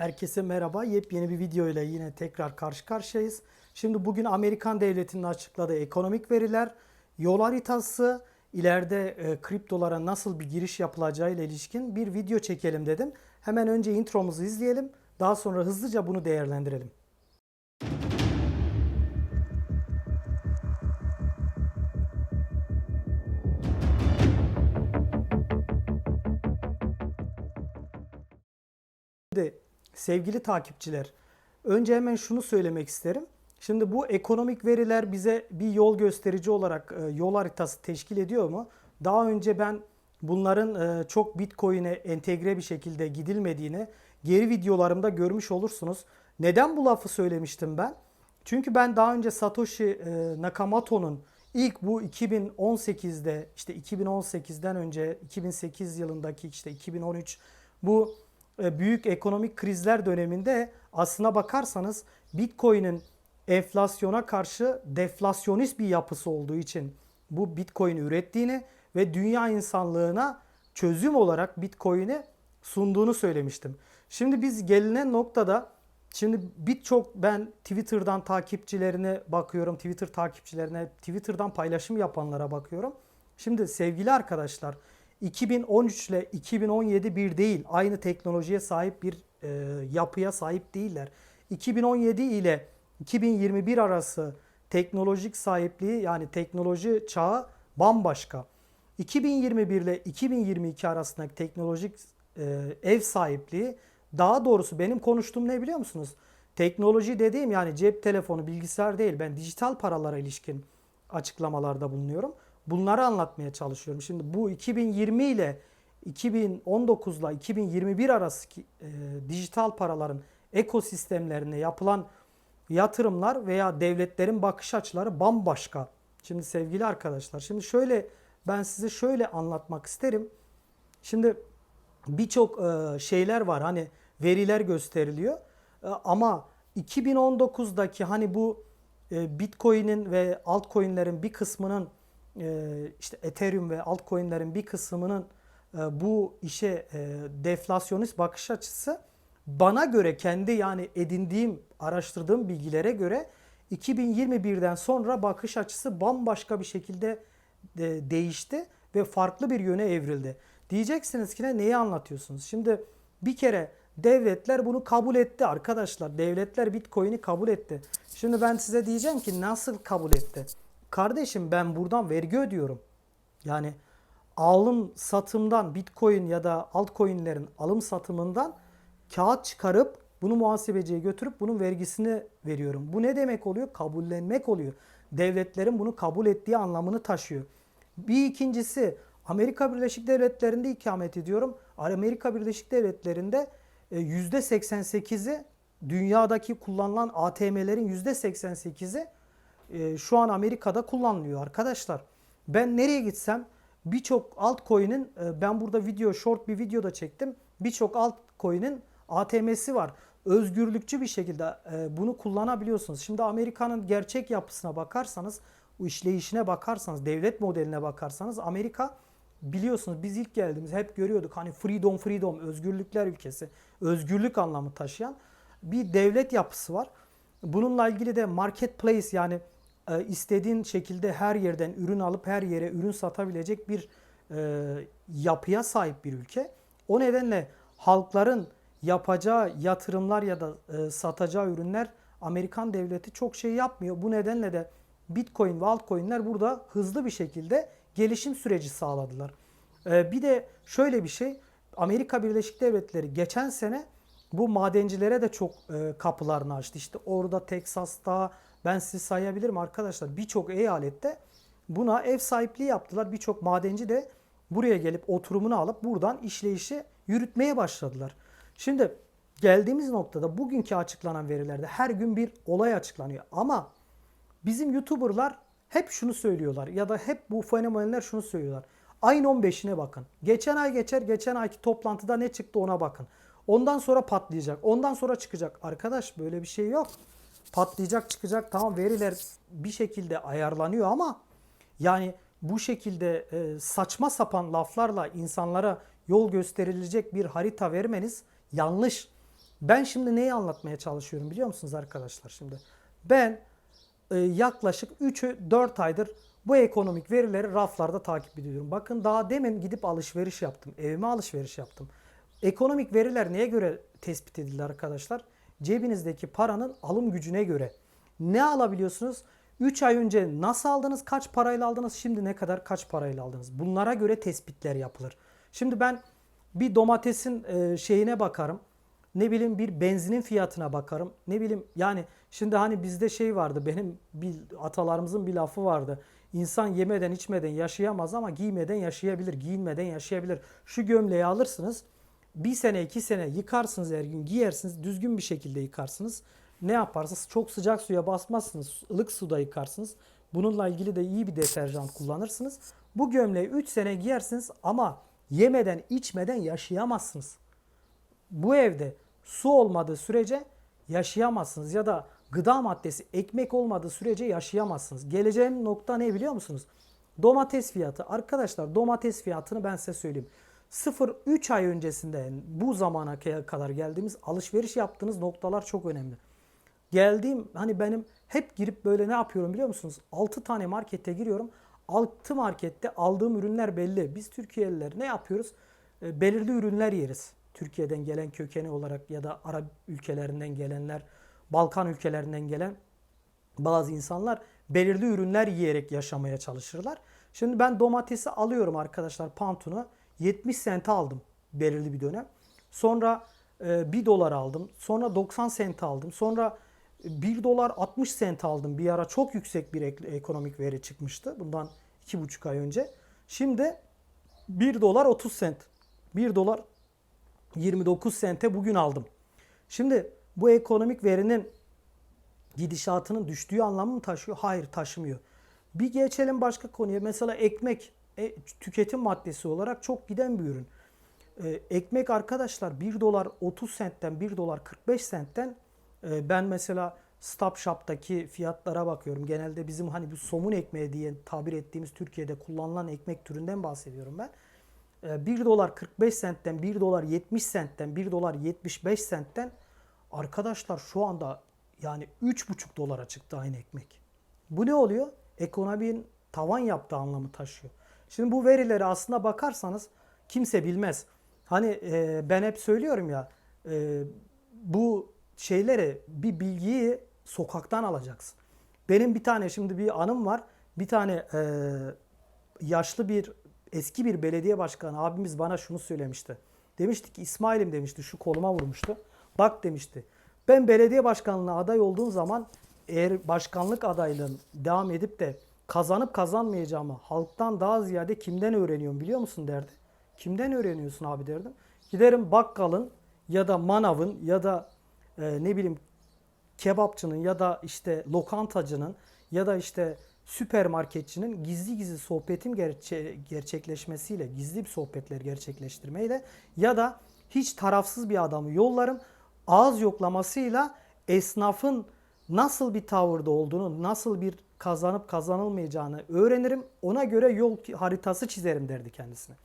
Herkese merhaba. Yepyeni bir video ile yine tekrar karşı karşıyayız. Şimdi bugün Amerikan devletinin açıkladığı ekonomik veriler, yol haritası, ileride e, kriptolara nasıl bir giriş yapılacağı ile ilişkin bir video çekelim dedim. Hemen önce intromuzu izleyelim. Daha sonra hızlıca bunu değerlendirelim. Sevgili takipçiler, önce hemen şunu söylemek isterim. Şimdi bu ekonomik veriler bize bir yol gösterici olarak e, yol haritası teşkil ediyor mu? Daha önce ben bunların e, çok Bitcoin'e entegre bir şekilde gidilmediğini geri videolarımda görmüş olursunuz. Neden bu lafı söylemiştim ben? Çünkü ben daha önce Satoshi e, Nakamoto'nun ilk bu 2018'de işte 2018'den önce 2008 yılındaki işte 2013 bu büyük ekonomik krizler döneminde aslına bakarsanız Bitcoin'in enflasyona karşı deflasyonist bir yapısı olduğu için bu Bitcoin ürettiğini ve dünya insanlığına çözüm olarak Bitcoin'i sunduğunu söylemiştim. Şimdi biz gelinen noktada şimdi birçok ben Twitter'dan takipçilerine bakıyorum, Twitter takipçilerine, Twitter'dan paylaşım yapanlara bakıyorum. Şimdi sevgili arkadaşlar 2013 ile 2017 bir değil. Aynı teknolojiye sahip bir e, yapıya sahip değiller. 2017 ile 2021 arası teknolojik sahipliği yani teknoloji çağı bambaşka. 2021 ile 2022 arasındaki teknolojik e, ev sahipliği daha doğrusu benim konuştuğum ne biliyor musunuz? Teknoloji dediğim yani cep telefonu, bilgisayar değil. Ben dijital paralara ilişkin açıklamalarda bulunuyorum. Bunları anlatmaya çalışıyorum. Şimdi bu 2020 ile 2019 ile 2021 arası e, dijital paraların ekosistemlerine yapılan yatırımlar veya devletlerin bakış açıları bambaşka. Şimdi sevgili arkadaşlar, şimdi şöyle ben size şöyle anlatmak isterim. Şimdi birçok e, şeyler var hani veriler gösteriliyor. E, ama 2019'daki hani bu e, Bitcoin'in ve altcoin'lerin bir kısmının işte Ethereum ve altcoin'lerin bir kısmının e, bu işe e, deflasyonist bakış açısı bana göre kendi yani edindiğim, araştırdığım bilgilere göre 2021'den sonra bakış açısı bambaşka bir şekilde de değişti ve farklı bir yöne evrildi. Diyeceksiniz ki ne neyi anlatıyorsunuz? Şimdi bir kere devletler bunu kabul etti arkadaşlar. Devletler Bitcoin'i kabul etti. Şimdi ben size diyeceğim ki nasıl kabul etti? Kardeşim ben buradan vergi ödüyorum. Yani alım satımdan Bitcoin ya da altcoin'lerin alım satımından kağıt çıkarıp bunu muhasebeciye götürüp bunun vergisini veriyorum. Bu ne demek oluyor? Kabullenmek oluyor. Devletlerin bunu kabul ettiği anlamını taşıyor. Bir ikincisi Amerika Birleşik Devletleri'nde ikamet ediyorum. Amerika Birleşik Devletleri'nde %88'i dünyadaki kullanılan ATM'lerin %88'i e, şu an Amerika'da kullanılıyor arkadaşlar. Ben nereye gitsem birçok altcoin'in e, ben burada video short bir video da çektim. Birçok altcoin'in ATM'si var. Özgürlükçü bir şekilde e, bunu kullanabiliyorsunuz. Şimdi Amerika'nın gerçek yapısına bakarsanız, işleyişine bakarsanız, devlet modeline bakarsanız Amerika biliyorsunuz biz ilk geldiğimiz hep görüyorduk hani freedom freedom özgürlükler ülkesi, özgürlük anlamı taşıyan bir devlet yapısı var. Bununla ilgili de marketplace yani e, istediğin şekilde her yerden ürün alıp her yere ürün satabilecek bir e, yapıya sahip bir ülke. O nedenle halkların yapacağı yatırımlar ya da e, satacağı ürünler Amerikan devleti çok şey yapmıyor. Bu nedenle de Bitcoin ve altcoin'ler burada hızlı bir şekilde gelişim süreci sağladılar. E, bir de şöyle bir şey Amerika Birleşik Devletleri geçen sene bu madencilere de çok e, kapılarını açtı. İşte orada Teksas'ta ben sizi sayabilirim arkadaşlar birçok eyalette buna ev sahipliği yaptılar. Birçok madenci de buraya gelip oturumunu alıp buradan işleyişi yürütmeye başladılar. Şimdi geldiğimiz noktada bugünkü açıklanan verilerde her gün bir olay açıklanıyor. Ama bizim YouTuber'lar hep şunu söylüyorlar ya da hep bu fenomenler şunu söylüyorlar. Ayın 15'ine bakın. Geçen ay geçer, geçen ayki toplantıda ne çıktı ona bakın. Ondan sonra patlayacak, ondan sonra çıkacak. Arkadaş böyle bir şey yok. Patlayacak, çıkacak. Tamam veriler bir şekilde ayarlanıyor ama yani bu şekilde e, saçma sapan laflarla insanlara yol gösterilecek bir harita vermeniz yanlış. Ben şimdi neyi anlatmaya çalışıyorum biliyor musunuz arkadaşlar şimdi? Ben e, yaklaşık 3-4 aydır bu ekonomik verileri raflarda takip ediyorum. Bakın daha demin gidip alışveriş yaptım. Evime alışveriş yaptım. Ekonomik veriler neye göre tespit edildi arkadaşlar? Cebinizdeki paranın alım gücüne göre. Ne alabiliyorsunuz? 3 ay önce nasıl aldınız? Kaç parayla aldınız? Şimdi ne kadar kaç parayla aldınız? Bunlara göre tespitler yapılır. Şimdi ben bir domatesin e, şeyine bakarım. Ne bileyim bir benzinin fiyatına bakarım. Ne bileyim yani şimdi hani bizde şey vardı. Benim bir atalarımızın bir lafı vardı. İnsan yemeden içmeden yaşayamaz ama giymeden yaşayabilir. Giyinmeden yaşayabilir. Şu gömleği alırsınız. Bir sene iki sene yıkarsınız her gün giyersiniz. Düzgün bir şekilde yıkarsınız. Ne yaparsınız? Çok sıcak suya basmazsınız. ılık suda yıkarsınız. Bununla ilgili de iyi bir deterjan kullanırsınız. Bu gömleği 3 sene giyersiniz ama yemeden içmeden yaşayamazsınız. Bu evde su olmadığı sürece yaşayamazsınız ya da gıda maddesi ekmek olmadığı sürece yaşayamazsınız. Geleceğim nokta ne biliyor musunuz? Domates fiyatı. Arkadaşlar domates fiyatını ben size söyleyeyim. 0-3 ay öncesinden bu zamana kadar geldiğimiz alışveriş yaptığınız noktalar çok önemli. Geldiğim hani benim hep girip böyle ne yapıyorum biliyor musunuz? 6 tane markete giriyorum. 6 markette aldığım ürünler belli. Biz Türkiye'liler ne yapıyoruz? E, belirli ürünler yeriz. Türkiye'den gelen kökeni olarak ya da Arap ülkelerinden gelenler, Balkan ülkelerinden gelen bazı insanlar belirli ürünler yiyerek yaşamaya çalışırlar. Şimdi ben domatesi alıyorum arkadaşlar pantunu. 70 sente aldım belirli bir dönem. Sonra e, 1 dolar aldım. Sonra 90 sent aldım. Sonra 1 dolar 60 sent aldım. Bir ara çok yüksek bir ek- ekonomik veri çıkmıştı. Bundan 2,5 ay önce. Şimdi 1 dolar 30 sent. 1 dolar 29 sente bugün aldım. Şimdi bu ekonomik verinin gidişatının düştüğü anlamı mı taşıyor? Hayır taşımıyor. Bir geçelim başka konuya. Mesela ekmek e, tüketim maddesi olarak çok giden bir ürün. E, ekmek arkadaşlar 1 dolar 30 sentten 1 dolar 45 sentten e, ben mesela Stop Shop'taki fiyatlara bakıyorum. Genelde bizim hani bu somun ekmeği diye tabir ettiğimiz Türkiye'de kullanılan ekmek türünden bahsediyorum ben. E, 1 dolar 45 sentten 1 dolar 70 sentten 1 dolar 75 sentten arkadaşlar şu anda yani 3,5 dolara çıktı aynı ekmek. Bu ne oluyor? Ekonominin tavan yaptığı anlamı taşıyor. Şimdi bu verileri aslına bakarsanız kimse bilmez. Hani e, ben hep söylüyorum ya e, bu şeyleri bir bilgiyi sokaktan alacaksın. Benim bir tane şimdi bir anım var. Bir tane e, yaşlı bir eski bir belediye başkanı abimiz bana şunu söylemişti. Demişti ki İsmail'im demişti şu koluma vurmuştu. Bak demişti. Ben belediye başkanlığına aday olduğum zaman eğer başkanlık adaylığım devam edip de kazanıp kazanmayacağımı halktan daha ziyade kimden öğreniyorum biliyor musun derdi. Kimden öğreniyorsun abi derdim. Giderim bakkalın ya da manavın ya da e, ne bileyim kebapçının ya da işte lokantacının ya da işte süpermarketçinin gizli gizli sohbetim gerçe- gerçekleşmesiyle, gizli bir sohbetler gerçekleştirmeyle ya da hiç tarafsız bir adamı yollarım. Ağız yoklamasıyla esnafın nasıl bir tavırda olduğunu, nasıl bir kazanıp kazanılmayacağını öğrenirim. Ona göre yol haritası çizerim derdi kendisine.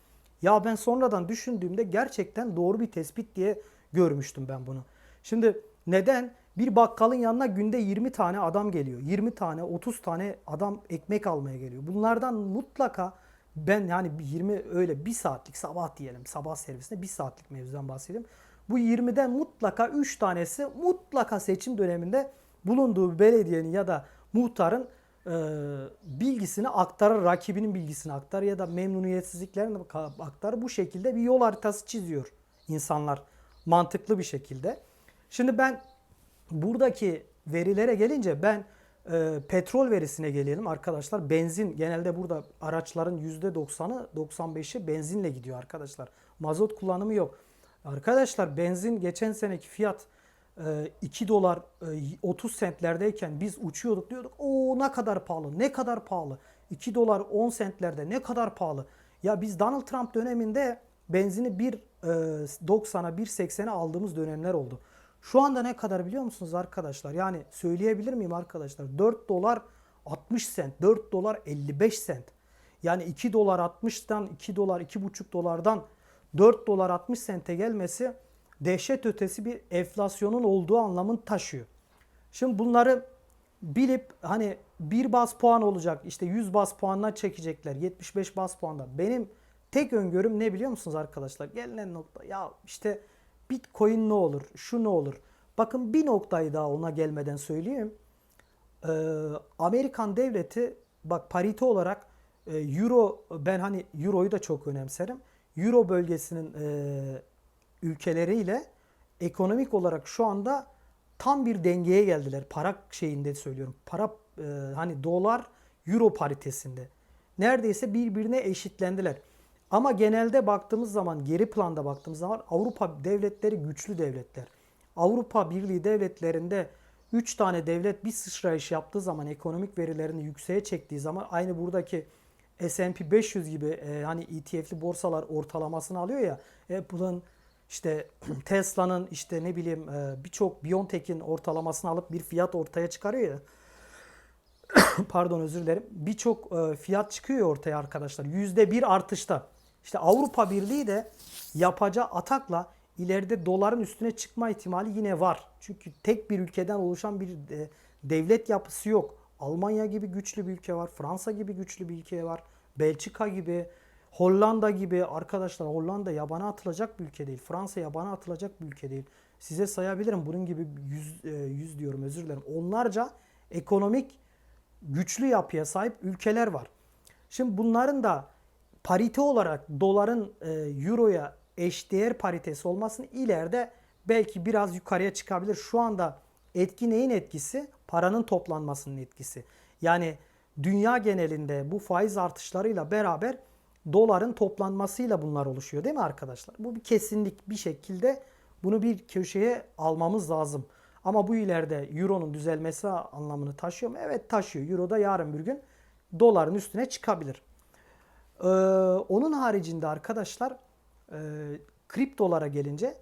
Ya ben sonradan düşündüğümde gerçekten doğru bir tespit diye görmüştüm ben bunu. Şimdi neden? Bir bakkalın yanına günde 20 tane adam geliyor. 20 tane, 30 tane adam ekmek almaya geliyor. Bunlardan mutlaka ben yani 20 öyle bir saatlik sabah diyelim sabah servisinde bir saatlik mevzudan bahsedeyim. Bu 20'den mutlaka 3 tanesi mutlaka seçim döneminde bulunduğu belediyenin ya da muhtarın e, bilgisini aktarır, rakibinin bilgisini aktarır ya da memnuniyetsizliklerini aktarır. Bu şekilde bir yol haritası çiziyor insanlar mantıklı bir şekilde. Şimdi ben buradaki verilere gelince ben e, petrol verisine gelelim arkadaşlar. Benzin genelde burada araçların %90'ı 95'i benzinle gidiyor arkadaşlar. Mazot kullanımı yok. Arkadaşlar benzin geçen seneki fiyat 2 dolar e, 30 sentlerdeyken biz uçuyorduk diyorduk. O ne kadar pahalı ne kadar pahalı. 2 dolar 10 sentlerde ne kadar pahalı. Ya biz Donald Trump döneminde benzini 1.90'a 1.80'e aldığımız dönemler oldu. Şu anda ne kadar biliyor musunuz arkadaşlar? Yani söyleyebilir miyim arkadaşlar? 4 dolar 60 sent, 4 dolar 55 sent. Yani 2 dolar 60'tan 2 dolar 2,5 dolardan 4 dolar 60 sente gelmesi dehşet ötesi bir enflasyonun olduğu anlamını taşıyor. Şimdi bunları bilip hani bir bas puan olacak işte 100 bas puanla çekecekler 75 bas puanda. Benim tek öngörüm ne biliyor musunuz arkadaşlar? Gelinen nokta ya işte Bitcoin ne olur şu ne olur. Bakın bir noktayı daha ona gelmeden söyleyeyim. Ee, Amerikan devleti bak parite olarak e, Euro ben hani Euro'yu da çok önemserim. Euro bölgesinin e, ülkeleriyle ekonomik olarak şu anda tam bir dengeye geldiler. Para şeyinde söylüyorum. Para e, hani dolar euro paritesinde. Neredeyse birbirine eşitlendiler. Ama genelde baktığımız zaman geri planda baktığımız zaman Avrupa devletleri güçlü devletler. Avrupa Birliği devletlerinde 3 tane devlet bir sıçrayış yaptığı zaman ekonomik verilerini yükseğe çektiği zaman aynı buradaki S&P 500 gibi e, hani ETF'li borsalar ortalamasını alıyor ya Apple'ın işte Tesla'nın işte ne bileyim e, birçok Biontech'in ortalamasını alıp bir fiyat ortaya çıkarıyor ya. Pardon özür dilerim. Birçok e, fiyat çıkıyor ortaya arkadaşlar. Yüzde bir artışta. İşte Avrupa Birliği de yapacağı atakla ileride doların üstüne çıkma ihtimali yine var. Çünkü tek bir ülkeden oluşan bir e, devlet yapısı yok. Almanya gibi güçlü bir ülke var. Fransa gibi güçlü bir ülke var. Belçika gibi, Hollanda gibi arkadaşlar Hollanda yabana atılacak bir ülke değil. Fransa yabana atılacak bir ülke değil. Size sayabilirim bunun gibi yüz, e, yüz diyorum özür dilerim. Onlarca ekonomik güçlü yapıya sahip ülkeler var. Şimdi bunların da parite olarak doların e, euroya eşdeğer paritesi olmasını ileride belki biraz yukarıya çıkabilir. Şu anda etki neyin etkisi? Paranın toplanmasının etkisi. Yani dünya genelinde bu faiz artışlarıyla beraber doların toplanmasıyla bunlar oluşuyor değil mi arkadaşlar? Bu bir kesinlik bir şekilde bunu bir köşeye almamız lazım. Ama bu ileride euronun düzelmesi anlamını taşıyor mu? Evet taşıyor. Euro da yarın bir gün doların üstüne çıkabilir. Ee, onun haricinde arkadaşlar e, kriptolara gelince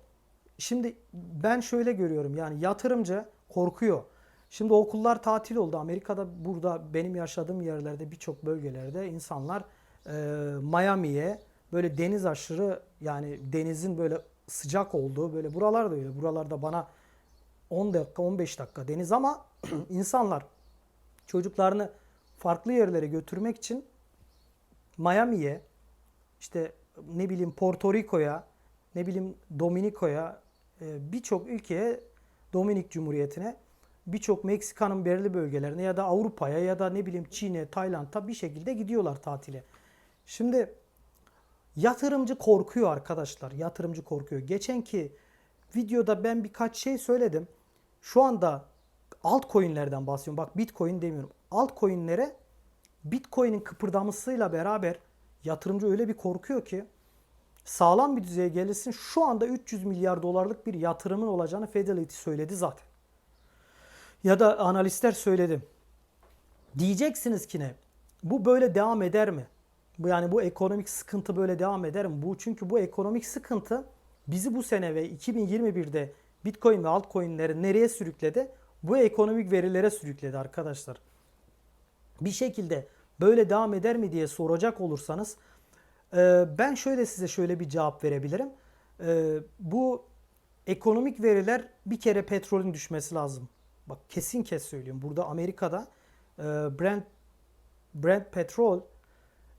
şimdi ben şöyle görüyorum yani yatırımcı korkuyor. Şimdi okullar tatil oldu. Amerika'da burada benim yaşadığım yerlerde birçok bölgelerde insanlar Miami'ye böyle deniz aşırı yani denizin böyle sıcak olduğu böyle buralarda öyle. Buralarda bana 10 dakika 15 dakika deniz ama insanlar çocuklarını farklı yerlere götürmek için Miami'ye işte ne bileyim Porto Rico'ya ne bileyim Dominiko'ya birçok ülkeye Dominik Cumhuriyeti'ne birçok Meksika'nın belirli bölgelerine ya da Avrupa'ya ya da ne bileyim Çin'e, Tayland'a bir şekilde gidiyorlar tatile. Şimdi yatırımcı korkuyor arkadaşlar. Yatırımcı korkuyor. Geçenki videoda ben birkaç şey söyledim. Şu anda altcoin'lerden bahsediyorum. Bak Bitcoin demiyorum. Altcoin'lere Bitcoin'in kıpırdamasıyla beraber yatırımcı öyle bir korkuyor ki sağlam bir düzeye gelirsin. Şu anda 300 milyar dolarlık bir yatırımın olacağını Fidelity söyledi zaten. Ya da analistler söyledi. Diyeceksiniz ki ne? Bu böyle devam eder mi? Bu yani bu ekonomik sıkıntı böyle devam eder mi? Bu çünkü bu ekonomik sıkıntı bizi bu sene ve 2021'de Bitcoin ve altcoin'leri nereye sürükledi? Bu ekonomik verilere sürükledi arkadaşlar. Bir şekilde böyle devam eder mi diye soracak olursanız e, ben şöyle size şöyle bir cevap verebilirim. E, bu ekonomik veriler bir kere petrolün düşmesi lazım. Bak kesin kes söylüyorum. Burada Amerika'da e, Brent Brent petrol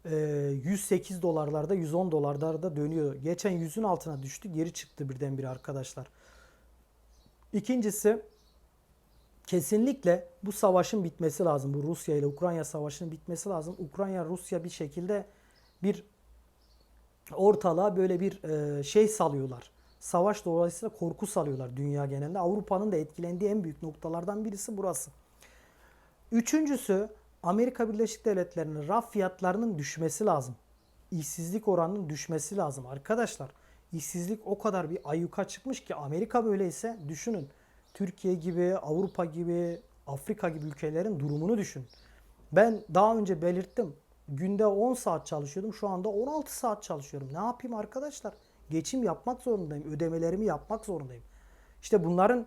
108 dolarlarda 110 dolarlarda dönüyor. Geçen 100'ün altına düştü. Geri çıktı birdenbire arkadaşlar. İkincisi kesinlikle bu savaşın bitmesi lazım. Bu Rusya ile Ukrayna savaşının bitmesi lazım. Ukrayna Rusya bir şekilde bir ortalığa böyle bir şey salıyorlar. Savaş dolayısıyla korku salıyorlar dünya genelinde. Avrupa'nın da etkilendiği en büyük noktalardan birisi burası. Üçüncüsü Amerika Birleşik Devletleri'nin raf fiyatlarının düşmesi lazım. İşsizlik oranının düşmesi lazım. Arkadaşlar işsizlik o kadar bir ayyuka çıkmış ki Amerika böyleyse düşünün. Türkiye gibi, Avrupa gibi, Afrika gibi ülkelerin durumunu düşün. Ben daha önce belirttim. Günde 10 saat çalışıyordum. Şu anda 16 saat çalışıyorum. Ne yapayım arkadaşlar? Geçim yapmak zorundayım. Ödemelerimi yapmak zorundayım. İşte bunların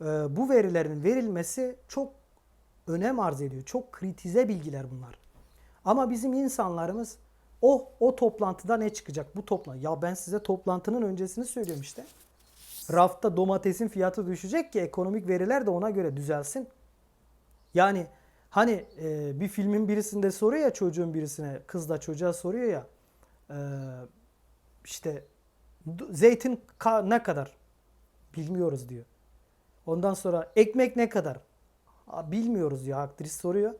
e, bu verilerin verilmesi çok önem arz ediyor. Çok kritize bilgiler bunlar. Ama bizim insanlarımız o o toplantıda ne çıkacak? Bu toplantı. Ya ben size toplantının öncesini söylüyorum işte. Rafta domatesin fiyatı düşecek ki ekonomik veriler de ona göre düzelsin. Yani hani e, bir filmin birisinde soruyor ya çocuğun birisine, kız da çocuğa soruyor ya e, işte zeytin ne kadar? Bilmiyoruz diyor. Ondan sonra ekmek ne kadar? "Aa, bilmiyoruz diyor aktris soruyor.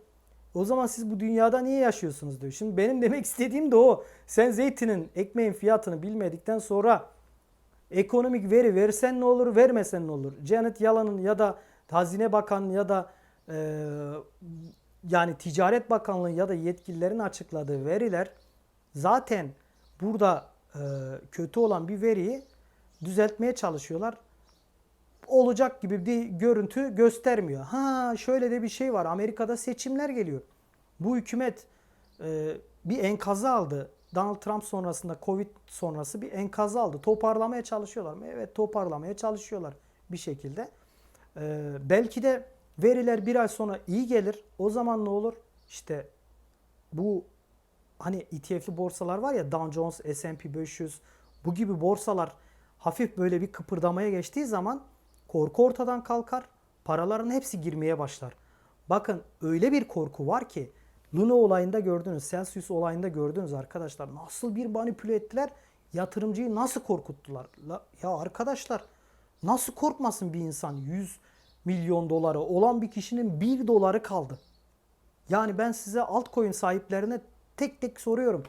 O zaman siz bu dünyada niye yaşıyorsunuz diyor. Şimdi benim demek istediğim de o. Sen zeytinin, ekmeğin fiyatını bilmedikten sonra ekonomik veri versen ne olur, vermesen ne olur? Janet Yellen'ın ya da Hazine Bakanı ya da e, yani Ticaret Bakanlığı ya da yetkililerin açıkladığı veriler zaten burada e, kötü olan bir veriyi düzeltmeye çalışıyorlar. Olacak gibi bir görüntü göstermiyor. Ha şöyle de bir şey var. Amerika'da seçimler geliyor. Bu hükümet e, bir enkazı aldı. Donald Trump sonrasında Covid sonrası bir enkazı aldı. Toparlamaya çalışıyorlar mı? Evet toparlamaya çalışıyorlar bir şekilde. E, belki de veriler bir ay sonra iyi gelir. O zaman ne olur? İşte bu hani ETF'li borsalar var ya Dow Jones, S&P 500 bu gibi borsalar hafif böyle bir kıpırdamaya geçtiği zaman korku ortadan kalkar. Paraların hepsi girmeye başlar. Bakın öyle bir korku var ki Luna olayında gördünüz, Celsius olayında gördünüz arkadaşlar. Nasıl bir manipüle ettiler? Yatırımcıyı nasıl korkuttular? La- Ya arkadaşlar nasıl korkmasın bir insan? 100 milyon doları olan bir kişinin 1 doları kaldı. Yani ben size altcoin sahiplerine tek tek soruyorum.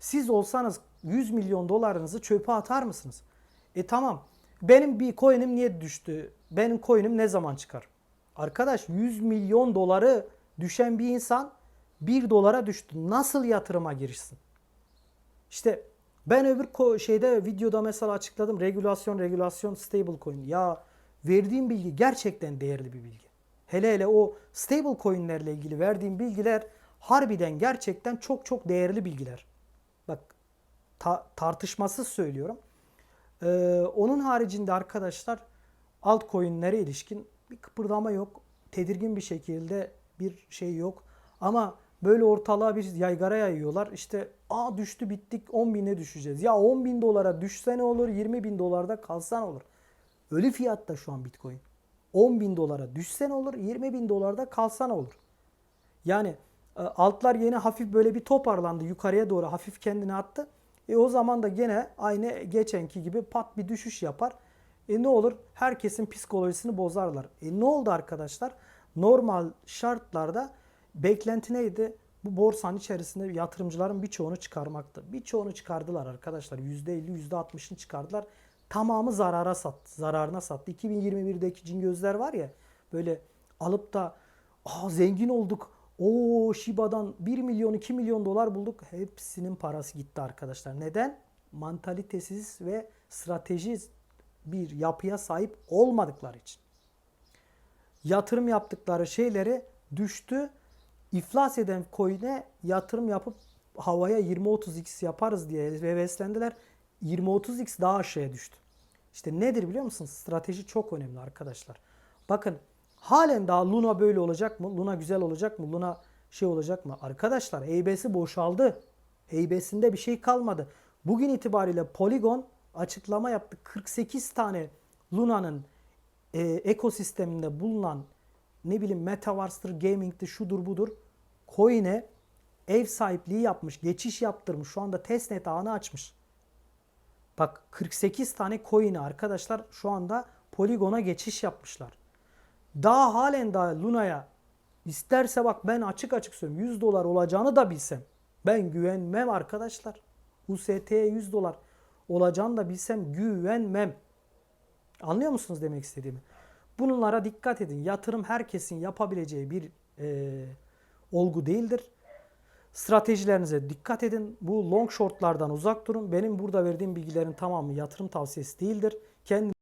Siz olsanız 100 milyon dolarınızı çöpe atar mısınız? E tamam. Benim bir coin'im niye düştü? Benim coin'im ne zaman çıkar? Arkadaş 100 milyon doları düşen bir insan 1 dolara düştü. Nasıl yatırıma girişsin? İşte ben öbür şeyde videoda mesela açıkladım. Regülasyon, regülasyon, stable coin. Ya verdiğim bilgi gerçekten değerli bir bilgi. Hele hele o stable coinlerle ilgili verdiğim bilgiler harbiden gerçekten çok çok değerli bilgiler. Bak ta- tartışmasız söylüyorum. Ee, onun haricinde arkadaşlar altcoin'lere ilişkin bir kıpırdama yok. Tedirgin bir şekilde bir şey yok. Ama böyle ortalığa bir yaygara yayıyorlar. İşte aa düştü bittik 10 bine düşeceğiz. Ya 10 bin dolara düşse ne olur 20 bin dolarda kalsa ne olur? Ölü fiyatta şu an bitcoin. 10 bin dolara düşse ne olur 20 bin dolarda kalsa ne olur? Yani e, altlar yine hafif böyle bir toparlandı. Yukarıya doğru hafif kendini attı. E o zaman da gene aynı geçenki gibi pat bir düşüş yapar. E ne olur? Herkesin psikolojisini bozarlar. E ne oldu arkadaşlar? Normal şartlarda beklenti neydi? Bu borsanın içerisinde yatırımcıların birçoğunu çıkarmaktı. Birçoğunu çıkardılar arkadaşlar. %50, %60'ını çıkardılar. Tamamı zarara sattı. Zararına sattı. 2021'deki cingözler var ya böyle alıp da Aa zengin olduk. O Shiba'dan 1 milyon 2 milyon dolar bulduk. Hepsinin parası gitti arkadaşlar. Neden? Mantalitesiz ve strateji bir yapıya sahip olmadıkları için. Yatırım yaptıkları şeyleri düştü. İflas eden coin'e yatırım yapıp havaya 20-30x yaparız diye heveslendiler. 20-30x daha aşağıya düştü. İşte nedir biliyor musunuz? Strateji çok önemli arkadaşlar. Bakın halen daha Luna böyle olacak mı? Luna güzel olacak mı? Luna şey olacak mı? Arkadaşlar heybesi boşaldı. Heybesinde bir şey kalmadı. Bugün itibariyle Polygon açıklama yaptı. 48 tane Luna'nın e, ekosisteminde bulunan ne bileyim Metaverse'dır, gaming'dir, şudur budur coin'e ev sahipliği yapmış, geçiş yaptırmış. Şu anda testnet ağını açmış. Bak 48 tane coin'i arkadaşlar şu anda Polygon'a geçiş yapmışlar. Daha halen daha Luna'ya isterse bak ben açık açık söylüyorum 100 dolar olacağını da bilsem ben güvenmem arkadaşlar. UST'ye 100 dolar olacağını da bilsem güvenmem. Anlıyor musunuz demek istediğimi? Bunlara dikkat edin. Yatırım herkesin yapabileceği bir e, olgu değildir. Stratejilerinize dikkat edin. Bu long shortlardan uzak durun. Benim burada verdiğim bilgilerin tamamı yatırım tavsiyesi değildir. Kendi